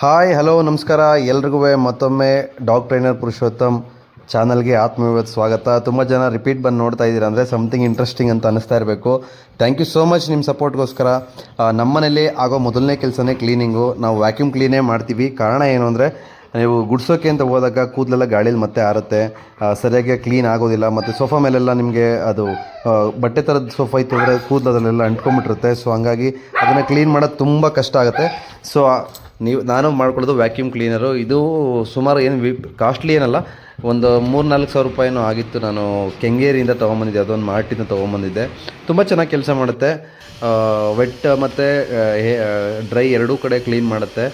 Hi, hello, ನಮಸ್ಕಾರ. ಎಲ್ರಿಗೂ ಮತ್ತೊಮ್ಮೆ ಡಾಗ್ ಟ್ರೈನರ್ ಪುರುಷೋತ್ತಮ್ ಚಾನಲ್ಗೆ ಆತ್ಮೀಯವಾದ ಸ್ವಾಗತ. ತುಂಬ ಜನ ರಿಪೀಟ್ ಬಂದು ನೋಡ್ತಾ ಇದ್ದೀರಾ ಅಂದರೆ ಸಮಥಿಂಗ್ ಇಂಟ್ರೆಸ್ಟಿಂಗ್ ಅಂತ ಅನಿಸ್ತಾ ಇರಬೇಕು. ಥ್ಯಾಂಕ್ ಯು ಸೋ ಮಚ್ ನಿಮ್ಮ ಸಪೋರ್ಟ್ಗೋಸ್ಕರ ನಮ್ಮನೇಲಿ ಆಗೋ ಮೊದಲನೇ ಕೆಲಸನೇ ಕ್ಲೀನಿಂಗು ನಾವು ವ್ಯಾಕ್ಯೂಮ್ ಕ್ಲೀನೇ ಮಾಡ್ತೀವಿ. ಕಾರಣ ಏನು ಅಂದರೆ ನೀವು ಗುಡ್ಸೋಕೆ ಅಂತ ಹೋದಾಗ ಕೂದಲೆಲ್ಲ ಗಾಳಿಲಿ ಮತ್ತೆ ಆರುತ್ತೆ ಸರಿಯಾಗಿ ಕ್ಲೀನ್ ಆಗೋದಿಲ್ಲ, ಮತ್ತು ಸೋಫಾ ಮೇಲೆಲ್ಲ ನಿಮಗೆ ಅದು ಬಟ್ಟೆ ಥರದ ಸೋಫಾ ಇತ್ತು ಅಂದರೆ ಕೂದಲು ಅದರಲ್ಲೆಲ್ಲ ಅಂಟ್ಕೊಂಬಿಟ್ಟಿರುತ್ತೆ ಸೊ ಹಂಗಾಗಿ ಅದನ್ನು ಕ್ಲೀನ್ ಮಾಡೋದು ತುಂಬ ಕಷ್ಟ ಆಗುತ್ತೆ. ಸೊ ನೀವು, ನಾನು ಮಾಡ್ಕೊಳ್ಳೋದು ವ್ಯಾಕ್ಯೂಮ್ ಕ್ಲೀನರು ಇದು ಸುಮಾರು ಏನು ವಿ ಕಾಸ್ಟ್ಲಿ ಏನಲ್ಲ. ಒಂದು ಮೂರು ನಾಲ್ಕು ಸಾವಿರ ರೂಪಾಯಿನೂ ಆಗಿತ್ತು. ನಾನು ಕೆಂಗೇರಿಯಿಂದ ತೊಗೊಂಬಂದಿದ್ದೆ. ಅದೊಂದು ಮಾರ್ಟಿಂದ ತೊಗೊಂಬಂದಿದ್ದೆ. ತುಂಬ ಚೆನ್ನಾಗಿ ಕೆಲಸ ಮಾಡುತ್ತೆ. ವೆಟ್ ಮತ್ತು ಡ್ರೈ ಎರಡೂ ಕಡೆ ಕ್ಲೀನ್ ಮಾಡುತ್ತೆ.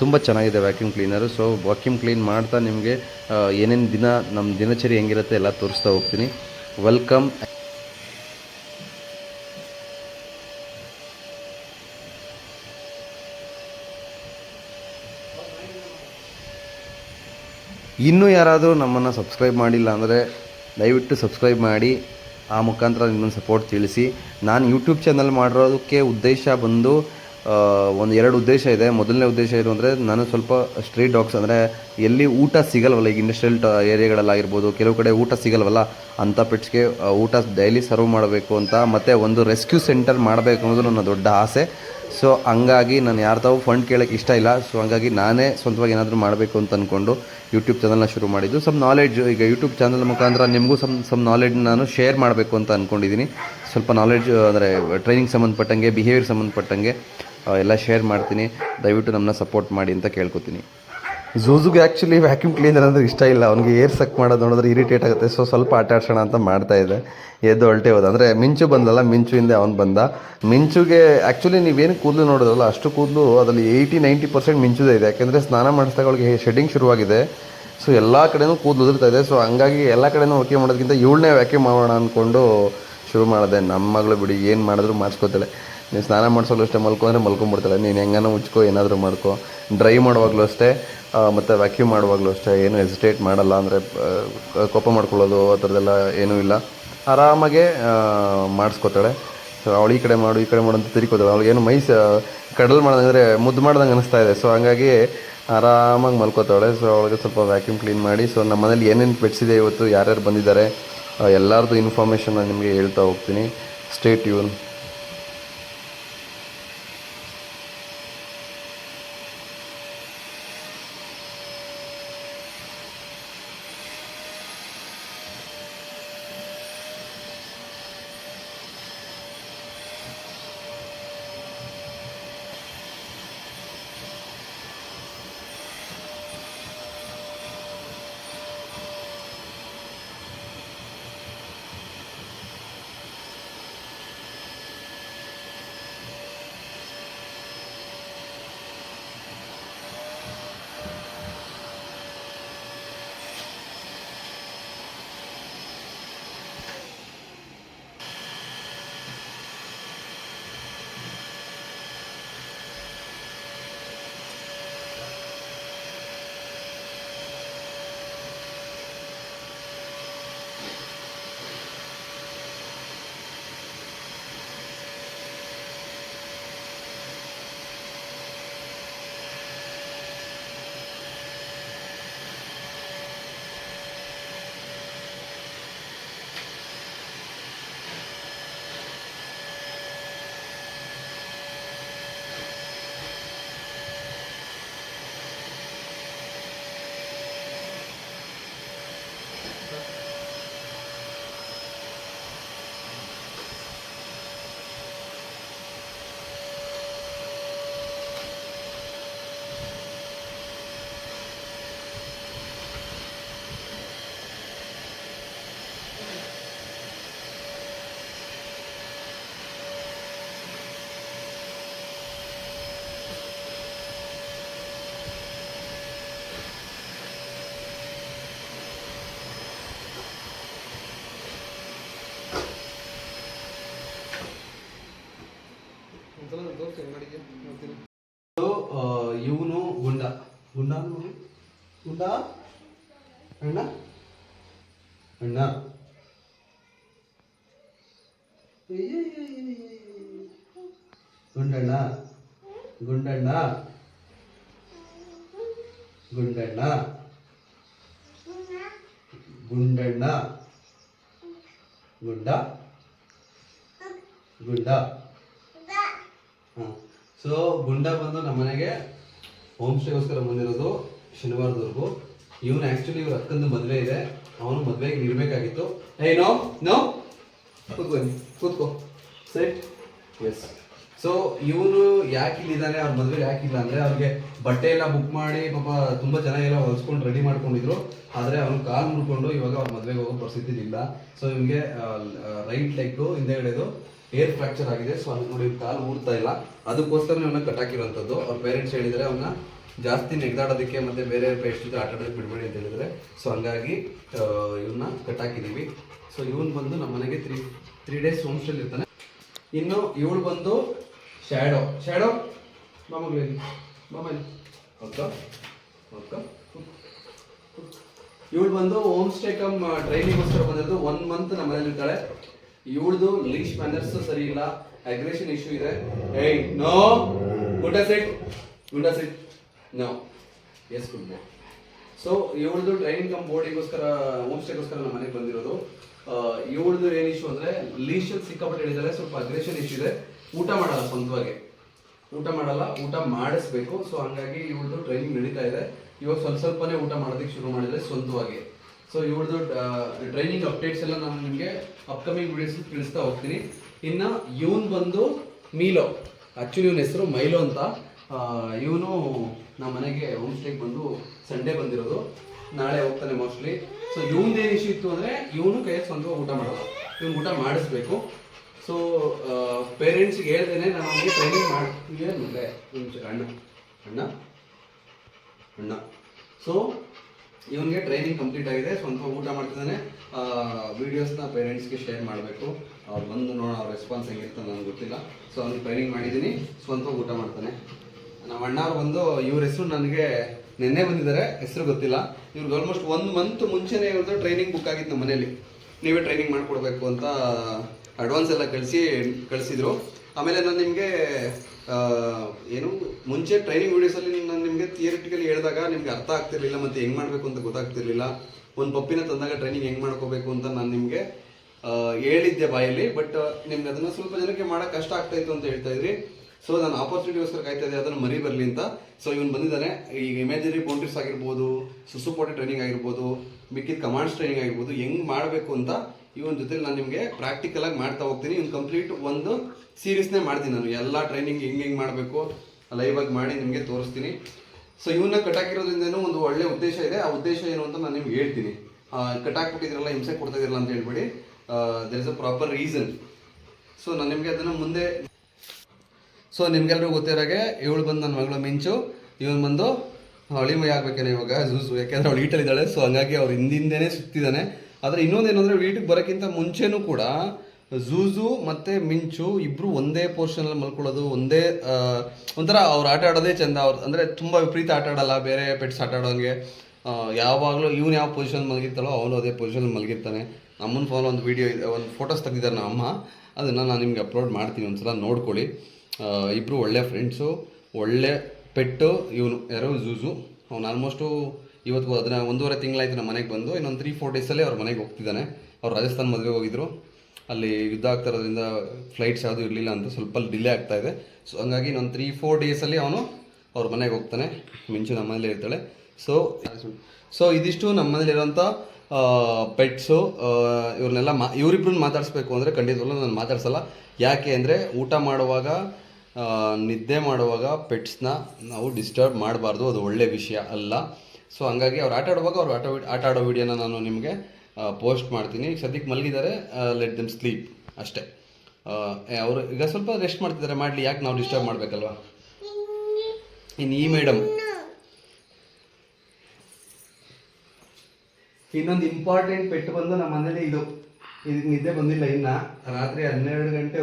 ತುಂಬ ಚೆನ್ನಾಗಿದೆ vacuum cleaner so vacuum clean ಮಾಡ್ತಾ ನಿಮಗೆ ಏನೇನು ದಿನ ನಮ್ಮ ದಿನಚರಿ ಹೆಂಗಿರುತ್ತೆ ಎಲ್ಲ ತೋರಿಸ್ತಾ ಹೋಗ್ತೀನಿ. ವೆಲ್ಕಮ್ ಇನ್ನೂ ಯಾರಾದರೂ ನಮ್ಮನ್ನು ಸಬ್ಸ್ಕ್ರೈಬ್ ಮಾಡಿಲ್ಲ ಅಂದರೆ ದಯವಿಟ್ಟು ಸಬ್ಸ್ಕ್ರೈಬ್ ಮಾಡಿ, ಆ ಮುಖಾಂತರ ನಿಮ್ಮನ್ನು ಸಪೋರ್ಟ್ ತಿಳಿಸಿ. ನಾನು ಯೂಟ್ಯೂಬ್ ಚಾನಲ್ ಮಾಡಿರೋದಕ್ಕೆ ಉದ್ದೇಶ ಬಂದು ಒಂದು ಎರಡು ಉದ್ದೇಶ ಇದೆ. ಮೊದಲನೇ ಉದ್ದೇಶ ಏನು ಅಂದರೆ, ನಾನು ಸ್ವಲ್ಪ ಸ್ಟ್ರೀಟ್ ಡಾಗ್ಸ್ ಅಂದರೆ, ಎಲ್ಲಿ ಊಟ ಸಿಗಲ್ವಲ್ಲ, ಈಗ ಇಂಡಸ್ಟ್ರಿಯಲ್ ಏರಿಯಾಗಳಲ್ಲಾಗಿರ್ಬೋದು, ಕೆಲವು ಕಡೆ ಊಟ ಸಿಗಲ್ವಲ್ಲ ಅಂಥ ಪೆಟ್ಸ್ಗೆ ಊಟ ಡೈಲಿ ಸರ್ವ್ ಮಾಡಬೇಕು ಅಂತ, ಮತ್ತು ಒಂದು ರೆಸ್ಕ್ಯೂ ಸೆಂಟರ್ ಮಾಡಬೇಕು ಅನ್ನೋದು ನನ್ನ ದೊಡ್ಡ ಆಸೆ. ಸೊ ಹಂಗಾಗಿ ನಾನು ಯಾರ ಫಂಡ್ ಕೇಳೋಕ್ಕೆ ಇಷ್ಟ ಇಲ್ಲ. ಸೊ ಹಂಗಾಗಿ ನಾನೇ ಸ್ವಂತವಾಗಿ ಏನಾದರೂ ಮಾಡಬೇಕು ಅಂತ ಅಂದ್ಕೊಂಡು ಯೂಟ್ಯೂಬ್ ಚಾನಲ್ನ ಶುರು ಮಾಡಿದ್ದು. ಸಮ್ ನಾಲೆಡ್ಜ್ ಈಗ ಯೂಟ್ಯೂಬ್ ಚಾನಲ್ ಮುಖಾಂತರ ನಿಮಗೂ ಸಮ್ ಸಮ್ ನಾಲೆಡ್ಜ್ ನಾನು ಶೇರ್ ಮಾಡಬೇಕು ಅಂತ ಅಂದ್ಕೊಂಡಿದ್ದೀನಿ ಸ್ವಲ್ಪ ನಾಲೆಡ್ಜ್ ಅಂದರೆ ಟ್ರೈನಿಂಗ್ ಸಂಬಂಧಪಟ್ಟಂಗೆ ಬಿಹೇವಿಯರ್ ಸಂಬಂಧಪಟ್ಟಂಗೆ ಎಲ್ಲ ಶೇರ್ ಮಾಡ್ತೀನಿ. ದಯವಿಟ್ಟು ನಮ್ಮನ್ನ ಸಪೋರ್ಟ್ ಮಾಡಿ ಅಂತ ಕೇಳ್ಕೊತೀನಿ. ಝೂಝುಗೆ ಆ್ಯಕ್ಚುಲಿ ವ್ಯಾಕ್ಯೂಮ್ ಕ್ಲೀನರ್ ಅಂದರೆ ಇಷ್ಟ ಇಲ್ಲ. ಅವ್ನಿಗೆ ಏರ್ ಸಕ್ ಮಾಡೋದು ನೋಡಿದ್ರೆ ಇರಿಟೇಟ್ ಆಗುತ್ತೆ. ಸೊ ಸ್ವಲ್ಪ ಆಟ ಆಡ್ಸೋಣ ಅಂತ ಮಾಡ್ತಾ ಇದೆ ಎದ್ದು ಹೊಲ್ಟೆ ಹೋದ. ಅಂದರೆ ಮಿಂಚು ಬಂದಲ್ಲ, ಮಿಂಚು ಹಿಂದೆ ಅವ್ನು ಬಂದ. ಮಿಂಚುಗೆ ಆ್ಯಕ್ಚುಲಿ ನೀವೇನು ಕೂದಲು ನೋಡೋದಲ್ಲ ಅಷ್ಟು ಕೂದಲು ಅದರಲ್ಲಿ ಏಯ್ಟಿ ನೈಂಟಿ ಪರ್ಸೆಂಟ್ ಮಿಂಚುದೇ ಇದೆ. ಯಾಕೆಂದರೆ ಸ್ನಾನ ಮಾಡಿಸಿದಾಗ ಅವಳಿಗೆ ಶೆಡ್ಡಿಂಗ್ ಶುರುವಾಗಿದೆ. ಸೊ ಎಲ್ಲ ಕಡೆಯೂ ಕೂದಲು ಉದುರ್ತಾ ಇದೆ. ಸೊ ಹಂಗಾಗಿ ಎಲ್ಲ ಕಡೆಯೂ ವ್ಯಾಕ್ಯೂಮ್ ಮಾಡೋದಕ್ಕಿಂತ ಇವಳನ್ನೇ ವ್ಯಾಕ್ಯೂಮ್ ಮಾಡೋಣ ಅಂದ್ಕೊಂಡು ಶುರು ಮಾಡಿದೆ. ನಮ್ಮ ಮಗಳು ಬಿಡಿ, ಏನು ಮಾಡಿದ್ರು ಮಾಡಿಸ್ಕೋತಾಳೆ. ನೀವು ಸ್ನಾನ ಮಾಡಿಸೋಲು ಅಷ್ಟೇ ಮಲ್ಕೊ ಅಂದರೆ ಮಲ್ಕೊಂಡ್ಬಿಡ್ತಾಳೆ. ನೀನು ಹೆಂಗಾನ ಮುಚ್ಕೋ, ಏನಾದರೂ ಮಾಡ್ಕೋ. ಡ್ರೈ ಮಾಡುವಾಗಲೂ ಅಷ್ಟೇ ಮತ್ತು ವ್ಯಾಕ್ಯೂಮ್ ಮಾಡುವಾಗಲೂ ಅಷ್ಟೇ, ಏನು ಹೆಸಿಟೇಟ್ ಮಾಡಲ್ಲ ಅಂದರೆ ಕೋಪ ಮಾಡ್ಕೊಳ್ಳೋದು, ಆ ಥರದ್ದೆಲ್ಲ ಏನೂ ಇಲ್ಲ. ಆರಾಮಾಗೆ ಮಾಡಿಸ್ಕೋತಾಳೆ. ಸೊ ಅವಳು ಈ ಕಡೆ ಮಾಡು, ಈ ಕಡೆ ಮಾಡು ಅಂತ ತಿರ್ಕೋತಾಳೆ ಅವಳಿಗೆ ಏನು ಮೈ ಕಡಲ್ ಮಾಡ್ದಂಗೆ ಮುದ್ದು ಮಾಡ್ದಂಗೆ ಅನಿಸ್ತಾ ಇದೆ. ಸೊ ಹಂಗಾಗಿ ಆರಾಮಾಗಿ ಮಲ್ಕೋತಾಳೆ. ಸೊ ಅವಳಿಗೆ ಸ್ವಲ್ಪ ವ್ಯಾಕ್ಯೂಮ್ ಕ್ಲೀನ್ ಮಾಡಿ ಸೊ ನಮ್ಮ ಮನೇಲಿ ಏನೇನು ಪೆಟ್ಸಿದೆ ಇವತ್ತು, ಯಾರ್ಯಾರು ಬಂದಿದ್ದಾರೆ ಎಲ್ಲರದ್ದು ಇನ್ಫಾರ್ಮೇಷನ್ ನಾನು ನಿಮಗೆ ಹೇಳ್ತಾ ಹೋಗ್ತೀನಿ. ಸ್ಟೇಟ್ ಯೂನ್ ಇವನು ಗುಂಡ. ಗುಂಡ? ಗುಂಡ? ಅಣ್ಣ? ಅಣ್ಣ. ಗುಂಡಣ್ಣ? ಗುಂಡಣ್ಣ? ಗುಂಡಣ್ಣ? ಗುಂಡಣ್ಣ? ಗುಂಡ? ಗುಂಡ? ಸೊ ಗುಂಡ ಬಂದು ನಮ್ಮ ಮನೆಗೆ ಹೋಮ್ ಸ್ಟೇಗೋಸ್ಕರ ಬಂದಿರೋದು ಶನಿವಾರದವರೆಗೂ. ಇವನು ಆ್ಯಕ್ಚುಲಿ ಇವ್ರ ಅಕ್ಕಂದು ಮದುವೆ ಇದೆ. ಅವನು ಮದುವೆಗೆ ಇರಬೇಕಾಗಿತ್ತು. ಏ ನೋ ನೋ. ಕೂತ್ಕೊ ಬನ್ನಿ, ಕೂತ್ಕೋ. ಸೆಟ್ ಎಸ್ ಸೊ ಇವನು ಯಾಕೆ ಇಲ್ಲಿದ್ದಾನೆ ಅವ್ರ ಮದುವೆ ಯಾಕಿಲ್ಲ ಅಂದರೆ ಅವ್ರಿಗೆ ಬಟ್ಟೆ ಎಲ್ಲ ಬುಕ್ ಮಾಡಿ ಪಾಪ ತುಂಬ ಚೆನ್ನಾಗೆಲ್ಲ ಹೊಲ್ಸ್ಕೊಂಡು ರೆಡಿ ಮಾಡ್ಕೊಂಡಿದ್ರು. ಆದರೆ ಅವನು ಕಾಲು ಮುಡ್ಕೊಂಡು ಇವಾಗ ಅವ್ರ ಮದುವೆಗೆ ಹೋಗೋ ಪರಿಸ್ಥಿತಿ ಇಲ್ಲ ಸೊ ಇವನಿಗೆ ರೈಟ್ ಲೆಗ್ಗು ಹಿಂದೆಗಡೆದು ಏರ್ ಫ್ರಾಕ್ಚರ್ ಆಗಿದೆ, ಸೊ ಅದು ನೋಡಿ ಕಾಲು ಊರ್ತಾ ಇಲ್ಲ. ಅದಕ್ಕೋಸ್ಕರ ಕಟ್ ಕಟ್ಟಾಕಿರೋಂಥದ್ದು ಅವ್ರ ಪೇರೆಂಟ್ಸ್ ಹೇಳಿದರೆ ಅವನ್ನ ಜಾಸ್ತಿ ನೆಗ್ದಾಡೋದಕ್ಕೆ ಮತ್ತೆ ಬೇರೆ ಪೇಸ್ಟ್ ಜೊತೆ ಆಟ ಆಡೋದಕ್ಕೆ ಬಿಡಬೇಡಿ ಅಂತ ಹೇಳಿದ್ರೆ. ಸೊ ಹಂಗಾಗಿ ಇವನ್ನ ಕಟ್ಟಾಕಿದ್ದೀವಿ ಸೊ ಇವನ್ ಬಂದು ನಮ್ಮ ಮನೆಗೆ three three days home stay ಇರ್ತಾನೆ. ಇನ್ನು ಇವಳು ಬಂದು ಶ್ಯಾಡೋ ಶ್ಯಾಡೋ ಮಾಮೂಲಿ ಮಾಮೂಲಿ ಅಕ್ಕ ಅಕ್ಕ ಇವಳು ಬಂದು ಹೋಮ್ ಸ್ಟೇ ಕಮ್ ಟ್ರೈನಿಗೋಸ್ಕರ ಬಂದಿದ್ದು ಒನ್ ಮಂತ್ ನಮ್ಮ ಮನೇಲಿ ಇರ್ತಾಳೆ. ಇವಳ್ದು ಇಂಗ್ಲಿಷ್ ಮ್ಯಾನರ್ಸ್ ಸರಿ ಇಲ್ಲ ಅಗ್ರೆಷನ್ ಇಶ್ಯೂ ಇದೆ. ಏಯ್, no! Good set good set, no. Yes good. ಬೋ ಸೊ ಇವಳದು ಟ್ರೈನಿಂಗ್ ಕಮ್ ಬೋರ್ಡಿಗೋಸ್ಕರ ಹೋಮ್ ಸ್ಟೇಗೋಸ್ಕರ ನಮ್ಮ ಮನೆಗೆ ಬಂದಿರೋದು. ಇವಳದು ಏನ್ ಇಶ್ಯೂ ಅಂದ್ರೆ ಲೀಶಲ್ ಸಿಕ್ಕಾಪಟ್ಟೆ ಹೇಳಿದ್ದಾರೆ ಸ್ವಲ್ಪ ಅಗ್ರೆಷನ್ ಇಶ್ಯೂ ಇದೆ. ಊಟ ಮಾಡಲ್ಲ, ಸ್ವಂತವಾಗಿ. ಊಟ ಮಾಡಲ್ಲ, ಊಟ ಮಾಡಿಸ್ಬೇಕು. ಸೊ ಹಂಗಾಗಿ ಇವಳದು ಟ್ರೈನಿಂಗ್ ನಡೀತಾ ಇದೆ. ಇವಾಗ ಸ್ವಲ್ಪ ಸ್ವಲ್ಪನೇ ಊಟ ಮಾಡೋದಕ್ಕೆ ಶುರು ಮಾಡಿದ್ರೆ ಸ್ವಂತವಾಗಿ. ಸೊ ಇವ್ರದ್ದು ಟ್ರೈನಿಂಗ್ ಅಪ್ಡೇಟ್ಸ್ ಎಲ್ಲ ನಾನು ನಿಮಗೆ ಅಪ್ಕಮಿಂಗ್ ವಿಡಿಯೋಸ್ ತಿಳಿಸ್ತಾ ಹೋಗ್ತೀನಿ. ಇನ್ನು ಇವನ್ ಬಂದು ಮೀಲೋ. ಆ್ಯಕ್ಚುಲಿ ಇವನ ಹೆಸರು ಮೈಲೋ ಅಂತ. ಇವನು ನಮ್ಮ ಮನೆಗೆ ಹೋಮ್ ಸ್ಟೇಗೆ ಬಂದು ಸಂಡೇ ಬಂದಿರೋದು. ನಾಳೆ ಹೋಗ್ತಾನೆ ಮೋಸ್ಟ್ಲಿ ಸೊ ಇವನ್ದು ಏನು ಇಶ್ಯೂ ಇತ್ತು ಅಂದರೆ ಇವನು ಕೈಯಲ್ಲಿ ಸ್ವಂತ ಊಟ ಮಾಡೋದು. ಇವ್ನು ಊಟ ಮಾಡಿಸ್ಬೇಕು. ಸೊ ಪೇರೆಂಟ್ಸ್ಗೆ ಹೇಳ್ದೇನೆ ನಾನು ಅವನಿಗೆ ಟ್ರೈನಿಂಗ್ ಮಾಡ್ತೀನಿ ಮುಂದೆ ಅಣ್ಣ. ಅಣ್ಣ? ಅಣ್ಣ. ಸೊ ಇವನಿಗೆ ಟ್ರೈನಿಂಗ್ ಕಂಪ್ಲೀಟ್ ಆಗಿದೆ, ಸ್ವಂತ ಊಟ ಮಾಡ್ತಿದ್ದಾನೆ. ವೀಡಿಯೋಸ್ನ ಪೇರೆಂಟ್ಸ್ಗೆ ಶೇರ್ ಮಾಡಬೇಕು. ಅವ್ರು ಬಂದು ನೋಡೋ, ಅವ್ರ ರೆಸ್ಪಾನ್ಸ್ ಹೆಂಗಿರುತ್ತೆ ನನಗೆ ಗೊತ್ತಿಲ್ಲ. ಸೊ ಅವ್ನಿಗೆ ಟ್ರೈನಿಂಗ್ ಮಾಡಿದ್ದೀನಿ, ಸ್ವಂತ ಊಟ ಮಾಡ್ತಾನೆ. ನಮ್ಮ ಅಣ್ಣ ಬಂದು, ಇವ್ರ ಹೆಸರು ನನಗೆ ನಿನ್ನೆ ಬಂದಿದ್ದಾರೆ, ಹೆಸರು ಗೊತ್ತಿಲ್ಲ. ಇವ್ರಿಗೆ ಆಲ್ಮೋಸ್ಟ್ ಒಂದು ಮಂತ್ ಮುಂಚೆನೇ ಇವ್ರದ್ದು ಟ್ರೈನಿಂಗ್ ಬುಕ್ ಆಗಿತ್ತು ನಮ್ಮ ಮನೇಲಿ ನೀವೇ ಟ್ರೈನಿಂಗ್ ಮಾಡಿಕೊಡ್ಬೇಕು ಅಂತ ಅಡ್ವಾನ್ಸ್ ಎಲ್ಲ ಕಳಿಸಿ, ಕಳಿಸಿದ್ರು. ಆಮೇಲೆ ನಾನು ನಿಮಗೆ ಏನು, ಮುಂಚೆ ಟ್ರೈನಿಂಗ್ ವೀಡಿಯೋಸಲ್ಲಿ ನಾನು ನಿಮಗೆ ಥಿಯರಿಟಿಕಲಿ ಹೇಳಿದಾಗ ನಿಮಗೆ ಅರ್ಥ ಆಗ್ತಿರ್ಲಿಲ್ಲ ಮತ್ತು ಹೆಂಗೆ ಮಾಡಬೇಕು ಅಂತ ಗೊತ್ತಾಗ್ತಿರ್ಲಿಲ್ಲ. ಒಂದು ಪಪ್ಪಿನ ತಂದಾಗ ಟ್ರೈನಿಂಗ್ ಹೆಂಗ್ ಮಾಡ್ಕೋಬೇಕು ಅಂತ ನಾನು ನಿಮಗೆ ಹೇಳಿದ್ದೆ ಬಾಯಲ್ಲಿ ಬಟ್ ನಿಮ್ಗೆ ಅದನ್ನು ಸ್ವಲ್ಪ ಜನಕ್ಕೆ ಮಾಡೋಕೆ ಕಷ್ಟ ಆಗ್ತಾ ಇತ್ತು ಅಂತ ಹೇಳ್ತಾ ಇದ್ರಿ. ಸೊ ನಾನು ಆಪರ್ಚುನಿಟಿಗೋಸ್ಕರ ಕಾಯ್ತಾ ಇದ್ದೆ, ಅದನ್ನು ಮರಿ ಬರಲಿ ಅಂತ. ಸೊ ಇವನು ಬಂದಿದ್ದಾನೆ, ಈಗ ಇಮೇಜರಿ ಬೌಂಡ್ರೀಸ್ ಆಗಿರ್ಬೋದು, ಸುಸುಪೋಟಿ ಟ್ರೈನಿಂಗ್ ಆಗಿರ್ಬೋದು, ಮಿಕ್ಕಿದ ಕಮಾಂಡ್ಸ್ ಟ್ರೈನಿಂಗ್ ಆಗಿರ್ಬೋದು, ಹೆಂಗೆ ಮಾಡಬೇಕು ಅಂತ ಇವನ್ ಜೊತೆ ನಾನು ನಿಮಗೆ ಪ್ರಾಕ್ಟಿಕಲ್ ಆಗಿ ಮಾಡ್ತಾ ಹೋಗ್ತೀನಿ. ಇವ್ನು ಕಂಪ್ಲೀಟ್ ಒಂದು ಸೀರೀಸ್ನೇ ಮಾಡ್ತೀನಿ ನಾನು. ಎಲ್ಲ ಟ್ರೈನಿಂಗ್ ಹೆಂಗೆ ಹೆಂಗೆ ಮಾಡಬೇಕು ಲೈವ್ ಆಗಿ ಮಾಡಿ ನಿಮಗೆ ತೋರಿಸ್ತೀನಿ. ಸೊ ಇವನ್ನ ಕಟ್ಟಾಕಿರೋದ್ರಿಂದನೂ ಒಂದು ಒಳ್ಳೆ ಉದ್ದೇಶ ಇದೆ. ಆ ಉದ್ದೇಶ ಏನು ಅಂತ ನಾನು ನಿಮ್ಗೆ ಹೇಳ್ತೀನಿ. ಕಟ್ಟಾಕ್ಬಿಟ್ಟಿದ್ರಲ್ಲ ಹಿಂಸೆ ಕೊಡ್ತಾ ಇದ್ರಲ್ಲ ಅಂತ ಹೇಳ್ಬೇಡಿ. There is a proper reason so ನಾನು ನಿಮಗೆ ಅದನ್ನು ಮುಂದೆ ಸೊ ನಿಮ್ಗೆಲ್ರಿಗೂ ಗೊತ್ತಿರೋಗೆ ಇವಳು ಬಂದು ನನ್ನ ಮಗಳು ಮಿಂಚು. ಇವನು ಬಂದು ಹಳಿ ಮೈ ಆಗ್ಬೇಕೇನೆ ಇವಾಗ, ಝೂಸು. ಯಾಕೆಂದ್ರೆ ಅವಳು ಈಟಲ್ಲಿದ್ದಾಳೆ ಸೊ ಹಂಗಾಗಿ ಅವ್ರು ಹಿಂದಿಂದೇನೆ ಸುತ್ತಿದ್ದಾನೆ. ಆದರೆ ಇನ್ನೊಂದೇನಂದ್ರೆ ವೀಟಿಗೆ ಬರೋಕ್ಕಿಂತ ಮುಂಚೆನೂ ಕೂಡ ಝೂಝು ಮತ್ತು ಮಿಂಚು ಇಬ್ಬರು ಒಂದೇ ಪೋರ್ಷನಲ್ಲಿ ಮಲ್ಕೊಳ್ಳೋದು, ಒಂದೇ ಒಂಥರ ಅವ್ರು ಆಟ ಆಡೋದೇ ಚಂದ. ಅವ್ರು ಅಂದರೆ ತುಂಬ ವಿಪರೀತ ಆಟ ಆಡೋಲ್ಲ, ಬೇರೆ ಪೆಟ್ಸ್ ಆಟ ಆಡೋಂಗೆ. ಯಾವಾಗಲೂ ಇವನು ಯಾವ ಪೊಸಿಷನ್ ಮಲಗಿರ್ತಾಳೋ ಅವನು ಅದೇ ಪೊಸಿಷನ್ ಮಲಗಿರ್ತಾನೆ. ಅಮ್ಮನ ಫೋನ್ ಒಂದು ವೀಡಿಯೋ ಇದೆ, ಒಂದು ಫೋಟೋಸ್ ತೆಗೆದಿದ್ದಾರೆ ನಮ್ಮ ಅಮ್ಮ. ಅದನ್ನು ನಾನು ನಿಮಗೆ ಅಪ್ಲೋಡ್ ಮಾಡ್ತೀನಿ ಒಂದು ಸಲ ನೋಡ್ಕೊಳ್ಳಿ ಇಬ್ಬರು ಒಳ್ಳೆ ಫ್ರೆಂಡ್ಸು ಒಳ್ಳೆ ಪೆಟ್ಟು ಇವನು, ಯಾರೋ ಝೂಝು ಅವ್ನು ಆಲ್ಮೋಸ್ಟು ಇವತ್ತು ಅದನ್ನ ಒಂದೂವರೆ ತಿಂಗಳಾಯ್ತು ನಮ್ಮ ಮನೆಗೆ ಬಂದು, ಇನ್ನೊಂದು ತ್ರೀ ಫೋರ್ ಡೇಸಲ್ಲೇ ಅವ್ರ ಮನೆಗೆ ಹೋಗ್ತಿದ್ದಾನೆ. ಅವ್ರು ರಾಜಸ್ಥಾನ್ ಮದುವೆಗೆ ಹೋಗಿದ್ರು. ಅಲ್ಲಿ ಯುದ್ಧ ಆಗ್ತಾ ಇರೋದ್ರಿಂದ ಫ್ಲೈಟ್ಸ್ ಯಾವುದು ಇರಲಿಲ್ಲ ಅಂತ ಸ್ವಲ್ಪ ಡಿಲೇ ಆಗ್ತಾ ಇದೆ. ಸೊ ಹಂಗಾಗಿ ಇನ್ನೊಂದು ತ್ರೀ ಫೋರ್ ಡೇಸಲ್ಲಿ ಅವನು ಅವ್ರ ಮನೆಗೆ ಹೋಗ್ತಾನೆ. ಮಿಂಚು ನಮ್ಮ ಮನೇಲಿ ಇರ್ತಾಳೆ. ಸೊ ಸೊ ಇದಿಷ್ಟು ನಮ್ಮ ಮನೇಲಿರೋಂಥ ಪೆಟ್ಸು ಇವ್ರನ್ನೆಲ್ಲ ಮಾ ಇವರಿಬ್ರನ್ನ ಮಾತಾಡಿಸ್ಬೇಕು ಅಂದರೆ ಖಂಡಿತವಾಗ್ಲೂ ನಾನು ಮಾತಾಡ್ಸಲ್ಲ. ಯಾಕೆ ಅಂದರೆ ಊಟ ಮಾಡುವಾಗ ನಿದ್ದೆ ಮಾಡುವಾಗ ಪೆಟ್ಸ್ನ ನಾವು ಡಿಸ್ಟರ್ಬ್ ಮಾಡಬಾರ್ದು. ಅದು ಒಳ್ಳೆಯ ವಿಷಯ ಅಲ್ಲ. ಸೊ ಹಂಗಾಗಿ ಅವ್ರು ಆಟ ಆಡುವಾಗ ಅವ್ರು ಆಟ ಆಟ ಆಡೋ ವಿಡಿಯೋನ ನಾನು ನಿಮಗೆ ಪೋಸ್ಟ್ ಮಾಡ್ತೀನಿ. ಸದ್ಯಕ್ಕೆ ಮಲಗಿದ್ದಾರೆ ಲೆಟ್ ದಮ್ ಸ್ಲೀಪ್ ಅಷ್ಟೇ. ಅವರು ಈಗ ಸ್ವಲ್ಪ ರೆಸ್ಟ್ ಮಾಡ್ತಿದ್ದಾರೆ. ಮಾಡಲಿ, ಯಾಕೆ ನಾವು ಡಿಸ್ಟರ್ಬ್ ಮಾಡಬೇಕಲ್ವಾ? ಇನ್ನು ಈ ಮೇಡಮ್ ಇನ್ನೊಂದು ಇಂಪಾರ್ಟೆಂಟ್ ಪೆಟ್ಟು ಬಂದು ನಮ್ಮ ಮನೇಲಿ ಇದು ಇದು ನಿದ್ದೆ ಬಂದಿಲ್ಲ ಇನ್ನ. ರಾತ್ರಿ ಹನ್ನೆರಡು ಗಂಟೆ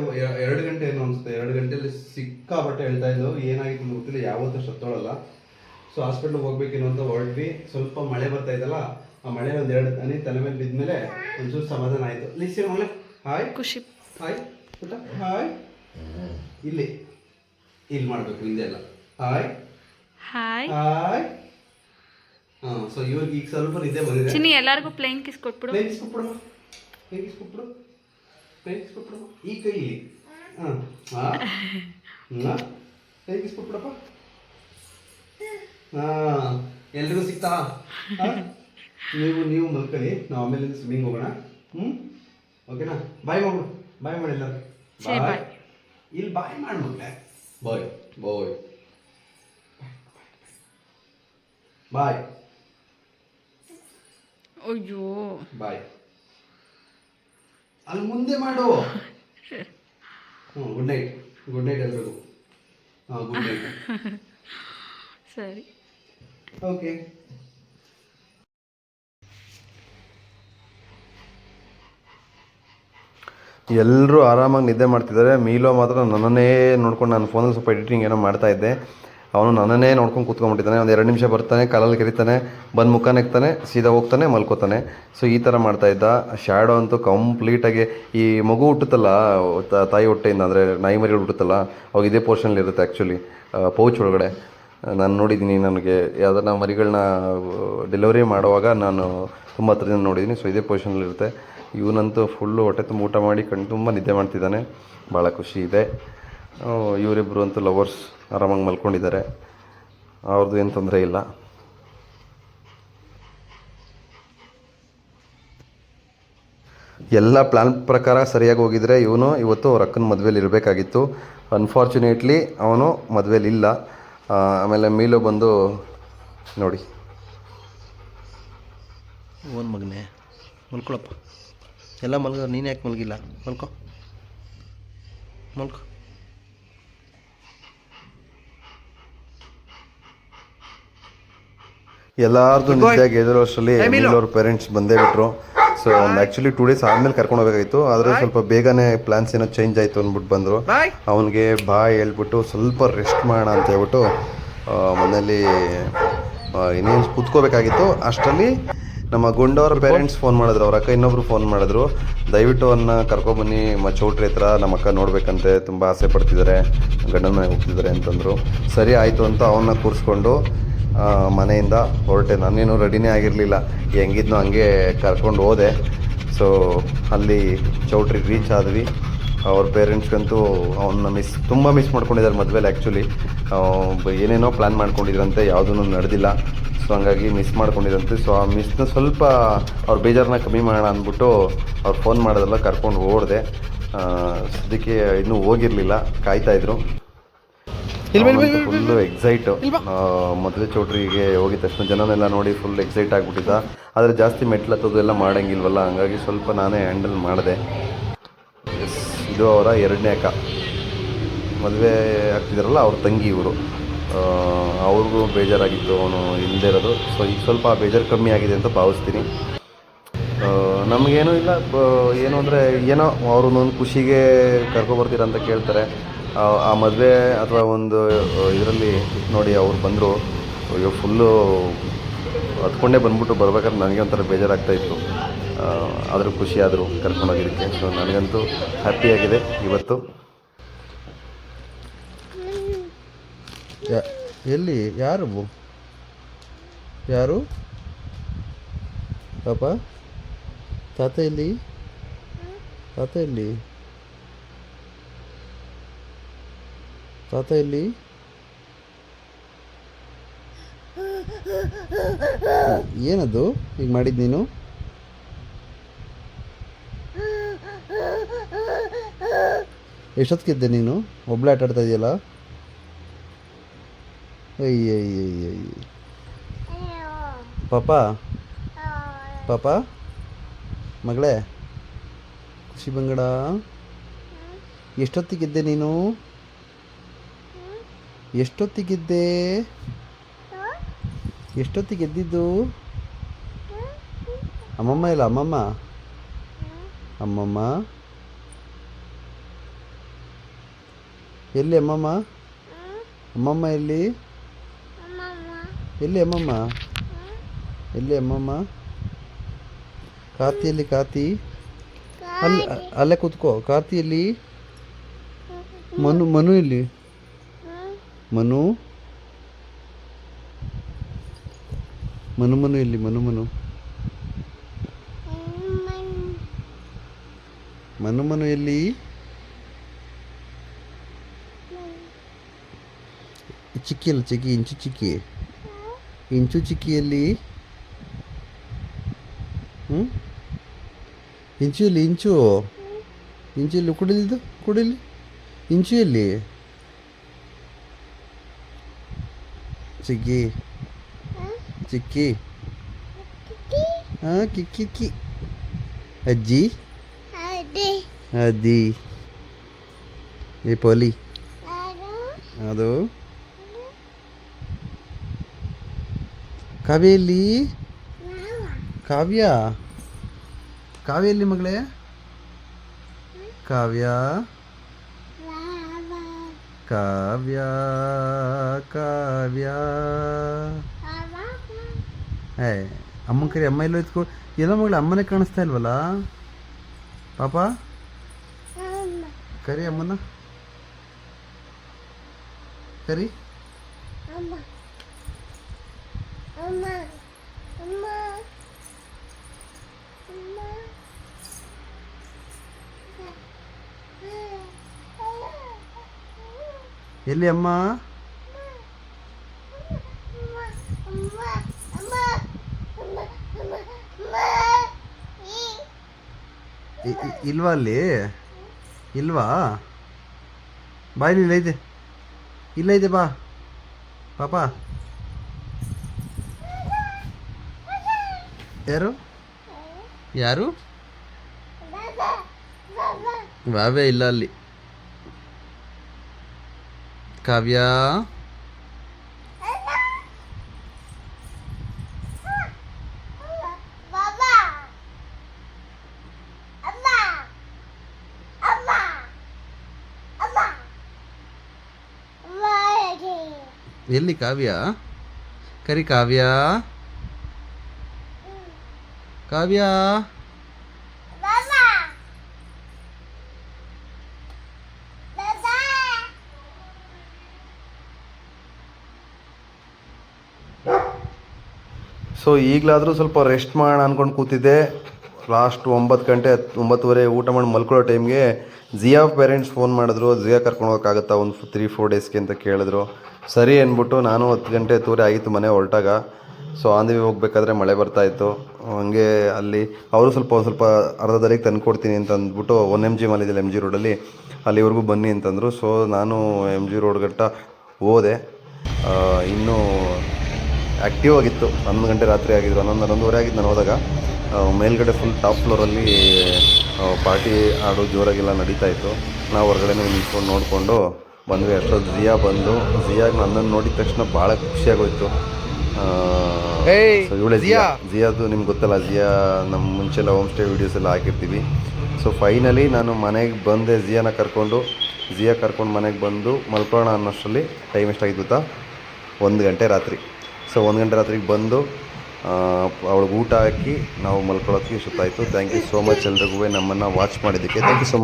ಎರಡು ಗಂಟೆ ಏನು ಅನಿಸುತ್ತೆ. ಎರಡು ಗಂಟೆಯಲ್ಲಿ ಸಿಕ್ಕಾಪಟ್ಟೆ ಹೇಳ್ತಾ ಇದ್ದವು ಏನಾಗಿತ್ತು ಗೊತ್ತಿಲ್ಲ. ಯಾವತ್ತೂ ಸತ್ತೋಳಲ್ಲ. ಸೊ ಹಾಸ್ಪಿಟ್ಲಿಗೆ ಹೋಗ್ಬೇಕೇನೋ ಅಂತ ಹೊರಟ್ವಿ ಸ್ವಲ್ಪ ಮಳೆ ಬರ್ತಾ ಇದ್ದಲ್ಲ ಆ ಮಳೆ ಒಂದು ಎರಡು ತನಿ ತಲೆ ಮೇಲೆ ಬಿದ್ಮೇಲೆ ಒಂಚೂರು ಸಮಾಧಾನ ಆಯಿತು. ಲಿಸಿ ಮಳೆ ಹಾಯ್ ಖುಷಿ. ಹಾಯ್ ಪುಟ್ಟ ಹಾಯ್ ಇಲ್ಲಿ. ಇಲ್ಲಿ ಮಾಡಬೇಕು ಹಿಂದೆ ಎಲ್ಲ. ಹಾಯ್ ಹಾಯ್ ಹಾಯ್ ಸೊ ಇವಾಗ ಈಗ ಸ್ವಲ್ಪ ಇದೆ ಬಂದಿದೆ. ಚಿನ್ನಿ ಎಲ್ಲರಿಗೂ ಪ್ಲೇನ್ ಕಿಸ್ ಕೊಟ್ಬಿಡು. ಪ್ಲೇನ್ ಕಿಸ್ ಕೊಟ್ಬಿಡು. ಪ್ಲೇನ್ ಕಿಸ್ ಕೊಟ್ಬಿಡು. ಪ್ಲೇನ್ ಕಿಸ್ ಕೊಟ್ಬಿಡು. ಈ ಕೈ ಇಲ್ಲಿ. ಹಾಂ. ಹಾಂ. ಪ್ಲೇನ್ ಇಸ್ಕೊಟ್ಬಿಡಪ್ಪ ಹಾಂ. ಎಲ್ರಿಗೂ ಸಿಗ್ತಾ? ನೀವು ನೀವು ಮಲ್ಕೊಳ್ಳಿ ನಾವು ಆಮೇಲೆ ಸ್ವಿಮ್ಮಿಂಗ್ ಹೋಗೋಣ. ಹ್ಞೂ ಓಕೆನಾ ಬಾಯ್ ಮಾಡು ಬಾಯ್ ಮಾಡಿ ಎಲ್ಲರೂ. ಬಾಯ್ ಇಲ್ಲಿ ಬಾಯ್ ಮಾಡಿ ಮಕ್ಕಳೇ ಬಾಯ್ ಬಾಯ್ ಬಾಯ್ ಅಯ್ಯೋ. ಬಾಯ್ ಅಲ್ಲಿ ಮುಂದೆ ಮಾಡು. ಹ್ಞೂ ಗುಡ್ ನೈಟ್ ಗುಡ್ ನೈಟ್ ಎಲ್ರಿಗೂ. ಹಾಂ ಗುಡ್ ನೈಟ್ ಸರಿ. ಓಕೆ ಎಲ್ಲರೂ ಆರಾಮಾಗಿ ನಿದ್ದೆ ಮಾಡ್ತಿದ್ದಾರೆ. ಮೀಲೋ ಮಾತ್ರ ನನ್ನನ್ನೇ ನೋಡ್ಕೊಂಡು ನಾನು ಫೋನಲ್ಲಿ ಸ್ವಲ್ಪ ಎಡಿಟಿಂಗ್ ಏನೋ ಮಾಡ್ತಾ ಇದ್ದೆ. ಅವನು ನನ್ನನ್ನೇ ನೋಡ್ಕೊಂಡು ಕೂತ್ಕೊಂಡ್ಬಿಟ್ಟಿದ್ದಾನೆ. ಒಂದು ಎರಡು ನಿಮಿಷ ಬರ್ತಾನೆ, ಕಾಲಲ್ಲಿ ಕರಿತಾನೆ, ಬಂದು ಮುಖ ನೆಕ್ತಾನೆ, ಸೀದಾ ಹೋಗ್ತಾನೆ, ಮಲ್ಕೋತಾನೆ. ಸೊ ಈ ಥರ ಮಾಡ್ತಾ ಇದ್ದ. ಶ್ಯಾಡೋ ಅಂತೂ ಕಂಪ್ಲೀಟಾಗಿ ಈ ಮಗು ಹುಟ್ಟುತ್ತಲ್ಲ ತಾಯಿ ಹೊಟ್ಟೆಯಿಂದ, ಅಂದರೆ ನಾಯಿ ಮರಿಗಳು ಹುಟ್ಟುತ್ತಲ್ಲ, ಅವಾಗ ಇದೇ ಪೋರ್ಷನಲ್ಲಿ ಇರುತ್ತೆ ಆ್ಯಕ್ಚುಲಿ ಪೌಚ್ ಒಳಗಡೆ. ನಾನು ನೋಡಿದ್ದೀನಿ, ನನಗೆ ಯಾವ್ದಾರ ಮರಿಗಳನ್ನ ಡೆಲಿವರಿ ಮಾಡುವಾಗ ನಾನು ತುಂಬ ಹತ್ರದಿಂದ ನೋಡಿದ್ದೀನಿ. ಸೊ ಇದೇ ಪೊಸಿಷನಲ್ಲಿರುತ್ತೆ ಇವನಂತೂ ಫುಲ್ಲು ಹೊಟ್ಟೆ ತುಂಬ ಊಟ ಮಾಡಿ, ಕಣ್ಣು ತುಂಬ ನಿದ್ದೆ ಮಾಡ್ತಿದ್ದಾನೆ. ಭಾಳ ಖುಷಿ ಇದೆ. ಇವರಿಬ್ಬರು ಅಂತೂ ಲವರ್ಸ್ ಆರಾಮಾಗಿ ಮಲ್ಕೊಂಡಿದ್ದಾರೆ. ಅವ್ರದ್ದು ಏನು ತೊಂದರೆ ಇಲ್ಲ. ಎಲ್ಲ ಪ್ಲ್ಯಾನ್ ಪ್ರಕಾರ ಸರಿಯಾಗಿ ಹೋಗಿದ್ರೆ ಇವನು ಇವತ್ತು ಅವ್ರ ಅಕ್ಕನ ಮದುವೆಯಲ್ಲಿ ಇರಬೇಕಾಗಿತ್ತು. ಅನ್ಫಾರ್ಚುನೇಟ್ಲಿ ಅವನು ಮದುವೆಯಲ್ಲಿ ಇಲ್ಲ. ಆಮೇಲೆ ಮೀಲು ಬಂದು ನೋಡಿ. ಓನ್ ಮಗನೇ ಮಲ್ಕೊಳಪ್ಪ. ಎಲ್ಲ ಮಲ್ಗ ನೀನು ಯಾಕೆ ಮಲಗಿಲ್ಲ? ಮಲ್ಕೊ. ಮಲ್ಕೊ. ಎಲ್ಲಾರ್ದು ನಿದ್ದೆಗೆ ಎದುರು ವರ್ಷದಲ್ಲಿ ಅವ್ರ ಪೇರೆಂಟ್ಸ್ ಬಂದೇ ಬಿಟ್ರು. So actually actually two days ಆದ್ಮೇಲೆ ಕರ್ಕೊಂಡು ಹೋಗಬೇಕಾಗಿತ್ತು. ಆದರೆ ಸ್ವಲ್ಪ ಬೇಗನೆ ಪ್ಲಾನ್ಸ್ ಏನೋ ಚೇಂಜ್ ಆಯಿತು ಅಂದ್ಬಿಟ್ಟು ಬಂದರು. ಅವನಿಗೆ ಬಾ ಹೇಳ್ಬಿಟ್ಟು ಸ್ವಲ್ಪ ರೆಸ್ಟ್ ಮಾಡೋಣ ಅಂತ ಹೇಳ್ಬಿಟ್ಟು ಮನೇಲಿ ಇನ್ನೇನು ಕೂತ್ಕೋಬೇಕಾಗಿತ್ತು. ಅಷ್ಟರಲ್ಲಿ ನಮ್ಮ ಗುಂಡವರ ಪೇರೆಂಟ್ಸ್ ಫೋನ್ ಮಾಡಿದ್ರು ಅವ್ರ ಅಕ್ಕ ಇನ್ನೊಬ್ರು ಫೋನ್ ಮಾಡಿದ್ರು. ದಯವಿಟ್ಟು ಅವನ್ನ ಕರ್ಕೊಬನ್ನಿ ಮ ಚೌಟ್ರಿ ಹತ್ರ ನಮ್ಮ ಅಕ್ಕ ನೋಡ್ಬೇಕಂತೆ ತುಂಬ ಆಸೆ ಪಡ್ತಿದ್ದಾರೆ ಗಂಡನ ಮನೆಗೆ ಹೋಗ್ತಿದ್ದಾರೆ ಅಂತಂದರು. ಸರಿ ಆಯಿತು ಅಂತ ಅವನ್ನ ಕೂರಿಸ್ಕೊಂಡು ಮನೆಯಿಂದ ಹೊರಟೆ. ನಾನೇನು ರೆಡಿನೇ ಆಗಿರಲಿಲ್ಲ. ಹೆಂಗಿದ್ನೋ ಹಂಗೆ ಕರ್ಕೊಂಡು ಹೋದೆ. ಸೊ ಅಲ್ಲಿ ಚೌಟ್ರಿಗೆ ರೀಚ್ ಆದ್ವಿ. ಅವ್ರ ಪೇರೆಂಟ್ಸ್ಗಂತೂ ಅವನ್ನ ಮಿಸ್ ತುಂಬ ಮಿಸ್ ಮಾಡ್ಕೊಂಡಿದ್ದಾರೆ ಮದುವೆಲಿ ಆ್ಯಕ್ಚುಲಿ ಏನೇನೋ ಪ್ಲ್ಯಾನ್ ಮಾಡ್ಕೊಂಡಿದ್ರಂತೆ ಯಾವುದೂ ನಡೆದಿಲ್ಲ. ಸೊ ಹಂಗಾಗಿ ಮಿಸ್ ಮಾಡ್ಕೊಂಡಿದ್ರಂತೆ. ಸೊ ಆ ಮಿಸ್ನ ಸ್ವಲ್ಪ ಅವ್ರ ಬೇಜಾರನ್ನ ಕಮ್ಮಿ ಮಾಡೋಣ ಅಂದ್ಬಿಟ್ಟು ಅವ್ರು ಫೋನ್ ಮಾಡೋದೆಲ್ಲ ಕರ್ಕೊಂಡು ಓಡಿದೆ. ಸದ್ಯಕ್ಕೆ ಇನ್ನೂ ಹೋಗಿರಲಿಲ್ಲ. ಕಾಯ್ತಾಯಿದ್ರು ಫುಲ್ಲು ಎಕ್ಸೈಟ್ ಮದುವೆ ಚೌಟ್ರಿಗೆ ಹೋಗಿದ ತಕ್ಷಣ ಜನನೆಲ್ಲ ನೋಡಿ ಫುಲ್ ಎಕ್ಸೈಟ್ ಆಗಿಬಿಟ್ಟಿದ್ದ. ಆದರೆ ಜಾಸ್ತಿ ಮೆಟ್ಲು ಹತ್ತೋದು ಎಲ್ಲ ಮಾಡಂಗಿಲ್ವಲ್ಲ ಹಂಗಾಗಿ ಸ್ವಲ್ಪ ನಾನೇ ಹ್ಯಾಂಡಲ್ ಮಾಡಿದೆ. ಎಸ್ ಇದು ಅವರ ಎರಡನೇ ಅಕ್ಕ. ಮದುವೆ ಆಗ್ತಿದಾರಲ್ಲ ಅವ್ರ ತಂಗಿ ಇವರು. ಅವ್ರಿಗೂ ಬೇಜಾರಾಗಿತ್ತು ಅವನು ಇಲ್ಲದೆ ಇರೋದು. ಸೊ ಈಗ ಸ್ವಲ್ಪ ಬೇಜಾರು ಕಮ್ಮಿ ಆಗಿದೆ ಅಂತ ಭಾವಿಸ್ತೀನಿ. ನಮಗೇನೂ ಇಲ್ಲ ಏನು ಅಂದರೆ ಏನೋ ಅವ್ರನ್ನೊಂದು ಖುಷಿಗೆ ಕರ್ಕೊಬರ್ತೀರ ಅಂತ ಕೇಳ್ತಾರೆ. ಆ, ಮದುವೆ ಅಥವಾ ಒಂದು ಇದರಲ್ಲಿ ನೋಡಿ ಅವ್ರು ಬಂದರು. ಅಯ್ಯೋ ಫುಲ್ಲು ಹತ್ಕೊಂಡೇ ಬಂದ್ಬಿಟ್ಟು ಬರ್ಬೇಕಾದ್ರೆ ನನಗೆ ಒಂಥರ ಬೇಜಾರಾಗ್ತಾಯಿತ್ತು ಆದರೂ ಖುಷಿ ಆದರು ಕರ್ಕೊಂಡೋಗಿದ್ದಕ್ಕೆ. ಸೊ ನನಗಂತೂ ಹ್ಯಾಪಿಯಾಗಿದೆ ಇವತ್ತು. ಎಲ್ಲಿ ಯಾರು? ಯಾರು? ಪಾಪ? ತಾತ ಎಲ್ಲಿ? ತಾತ ಎಲ್ಲಿ? ತಾತ ಇಲ್ಲಿ ಏನದು? ಈಗ ಮಾಡಿದ್ದು ನೀನು? ಎಷ್ಟೊತ್ತಿಗೆದ್ದೆ ನೀನು? ಒಬ್ಳೆ ಆಟ ಆಡ್ತಾ ಇದೆಯಲ್ಲ? ಅಯ್ಯಯ್ಯಯ್ಯಯ್ಯ ಪಾಪ ಪಾಪ ಮಗಳೇ ಖುಷಿ ಬಂಗಡ ಎಷ್ಟೊತ್ತಿಗಿದ್ದೆ ನೀನು ಎಷ್ಟೊತ್ತಿಗಿದ್ದೆ? ಎಷ್ಟೊತ್ತಿಗೆದ್ದಿದ್ದು? ಅಮ್ಮಮ್ಮ ಇಲ್ಲ, ಅಮ್ಮಮ್ಮ. ಅಮ್ಮಮ್ಮ. ಎಲ್ಲಿ ಅಮ್ಮಮ್ಮ? ಅಮ್ಮಮ್ಮ ಎಲ್ಲಿ? ಎಲ್ಲಿ ಅಮ್ಮಮ್ಮ? ಎಲ್ಲಿ ಅಮ್ಮಮ್ಮ? ಕಾರ್ತಿ ಎಲ್ಲಿ ಅಲ್ಲಿ, ಅಲ್ಲೇ ಕೂತ್ಕೋ. ಕಾರ್ತಿ ಎಲ್ಲಿ ಮನು ಮನು ಎಲ್ಲಿ ಮನು? ಮನು ಮನು ಎಲ್ಲಿ? ಮನು ಮನು? ಮನು ಮನು ಎಲ್ಲಿ? ಚಿಕ್ಕಿ ಅಲ್ಲ ಚಿಕ್ಕಿ, ಇಂಚು ಚಿಕ್ಕಿ. ಇಂಚು ಚಿಕ್ಕಿಯಲ್ಲಿ? ಹ್ಞೂ ಇಂಚು ಎಲ್ಲಿ? ಇಂಚು? ಇಂಚು ಎಲ್ಲಿ? ಕುಡಿಲಿದ್ದು? ಕುಡಿಲಿ? ಇಂಚು ಎಲ್ಲಿ? ಚಿಕ್ಕಿ ಚಿಕ್ಕಿ ಹಾಂ ಕಿಕ್ಕಿ ಅಜ್ಜಿ ಅಜ್ಜಿ ಏ ಪೋಲಿ ಅದು ಕಾವ್ಯ ಎಲ್ಲಿ ಕಾವ್ಯ ಕಾವ್ಯ ಎಲ್ಲಿ ಮಗಳೇ ಕಾವ್ಯ ಕಾವ್ಯ ಕಾವ್ಯ. ಏ ಅಮ್ಮನ ಕರಿ ಅಮ್ಮ ಎಲ್ಲೋ ಇದ್ಕೊ ಎಲ್ಲ ಮಗಳು ಅಮ್ಮನೇ ಕಾಣಿಸ್ತಾ ಇಲ್ವಲ್ಲ? ಪಾಪ? ಕರಿ ಅಮ್ಮನ. ಕರಿ? ಎಲ್ಲಿ ಅಮ್ಮ? ಇಲ್ವಾ ಅಲ್ಲಿ? ಇಲ್ವಾ? ಬಾ ಇಲ್ಲಿ ಇಲ್ಲ ಇದೆ ಇಲ್ಲ ಇದೆ ಬಾ. ಪಾಪ. ಯಾರು? ಯಾರು? ಬಾವೇ ಇಲ್ಲ ಅಲ್ಲಿ. ಕಾವ್ಯ ಎಲ್ಲಿ ಕಾವ್ಯ ಕರಿ ಕಾವ್ಯ ಕಾವ್ಯ ಸೊ ಈಗಲಾದರೂ ಸ್ವಲ್ಪ ರೆಸ್ಟ್ ಮಾಡೋಣ ಅಂದ್ಕೊಂಡು ಕೂತಿದ್ದೆ. ಲಾಸ್ಟ್ ಒಂಬತ್ತು ಗಂಟೆ ಒಂಬತ್ತುವರೆ ಊಟ ಮಾಡಿ ಮಲ್ಕೊಳ್ಳೋ ಟೈಮ್ಗೆ ಜಿಯಾ ಪೇರೆಂಟ್ಸ್ ಫೋನ್ ಮಾಡಿದ್ರು. ಜಿಯಾ ಕರ್ಕೊಂಡು ಹೋಗೋಕ್ಕಾಗುತ್ತಾ ಒಂದು ತ್ರೀ ಫೋರ್ ಡೇಸ್ಗೆ ಅಂತ ಕೇಳಿದ್ರು. ಸರಿ ಅಂದ್ಬಿಟ್ಟು ನಾನು ಹತ್ತು ಗಂಟೆ ತೂರೆ ಆಗಿತ್ತು ಮನೆ ಹೊರಟಾಗ. ಸೊ ಆಂಧ್ವಿ ಹೋಗ್ಬೇಕಾದ್ರೆ ಮಳೆ ಬರ್ತಾಯಿತ್ತು ಹಂಗೆ ಅಲ್ಲಿ ಅವರು ಸ್ವಲ್ಪ ಸ್ವಲ್ಪ ಅರ್ಧ ದಾರಿಗೆ ತಂದು ಕೊಡ್ತೀನಿ ಅಂತ ಅಂದ್ಬಿಟ್ಟು ಒನ್ ಎಂ ಜಿ ಮಾಲಿದ್ದಿಲ್ಲ ಎಂ ಜಿ ರೋಡಲ್ಲಿ ಅಲ್ಲಿವರೆಗೂ ಬನ್ನಿ ಅಂತಂದರು. ಸೊ ನಾನು ಎಂ ಜಿ ರೋಡ್ ಗಟ್ಟ ಹೋದೆ. ಇನ್ನೂ ಆ್ಯಕ್ಟಿವ್ ಆಗಿತ್ತು. ಹನ್ನೊಂದು ಗಂಟೆ ರಾತ್ರಿ ಆಗಿದ್ರು. ಹನ್ನೊಂದು ಹನ್ನೊಂದುವರೆ ಆಗಿದ್ದು ನಾನು ಹೋದಾಗ. ಮೇಲ್ಗಡೆ ಫುಲ್ ಟಾಪ್ ಫ್ಲೋರಲ್ಲಿ ಪಾರ್ಟಿ ಆಡು ಜೋರಾಗೆಲ್ಲ ನಡೀತಾ ಇತ್ತು. ನಾವು ಹೊರಗಡೆ ನಿಂತ್ಕೊಂಡು ನೋಡಿಕೊಂಡು ಬಂದ್ವಿ. ಅಷ್ಟೊತ್ತು ಝಿಯಾ ಬಂದು ಜಿಯಾಗ ನನ್ನನ್ನು ನೋಡಿದ ತಕ್ಷಣ ಭಾಳ ಖುಷಿಯಾಗೋಯ್ತು. ಇವಳೆ ಜಿಯಾ. ಜಿಯಾದು ನಿಮ್ಗೆ ಗೊತ್ತಲ್ಲ ಝಿಯಾ ನಮ್ಮ ಮುಂಚೆಲ್ಲ ಹೋಮ್ ಸ್ಟೇ ವೀಡಿಯೋಸ್ ಎಲ್ಲ ಹಾಕಿರ್ತೀವಿ. ಸೊ ಫೈನಲಿ ನಾನು ಮನೆಗೆ ಬಂದೆ ಝಿಯಾನ ಕರ್ಕೊಂಡು. ಝಿಯಾ ಕರ್ಕೊಂಡು ಮನೆಗೆ ಬಂದು ಮಲ್ಕೊಳ್ಳೋಣ ಅನ್ನೋಷ್ಟರಲ್ಲಿ ಟೈಮ್ ಎಷ್ಟಾಗಿತ್ತು ಗೊತ್ತಾ? ಒಂದು ಗಂಟೆ ರಾತ್ರಿ. ಸೊ ಒಂದು ಗಂಟೆ ರಾತ್ರಿಗೆ ಬಂದು ಅವಳಿಗೆ ಊಟ ಹಾಕಿ ನಾವು ಮಲ್ಕೊಳ್ಳೋಕ್ಕೆ ಸುತ್ತಾಯಿತು ಥ್ಯಾಂಕ್ ಯು ಸೋ ಮಚ್ ಎಲ್ರಿಗೂ. ನಮ್ಮನ್ನು ವಾಚ್ ಮಾಡಿದ್ದಕ್ಕೆ. Thank you so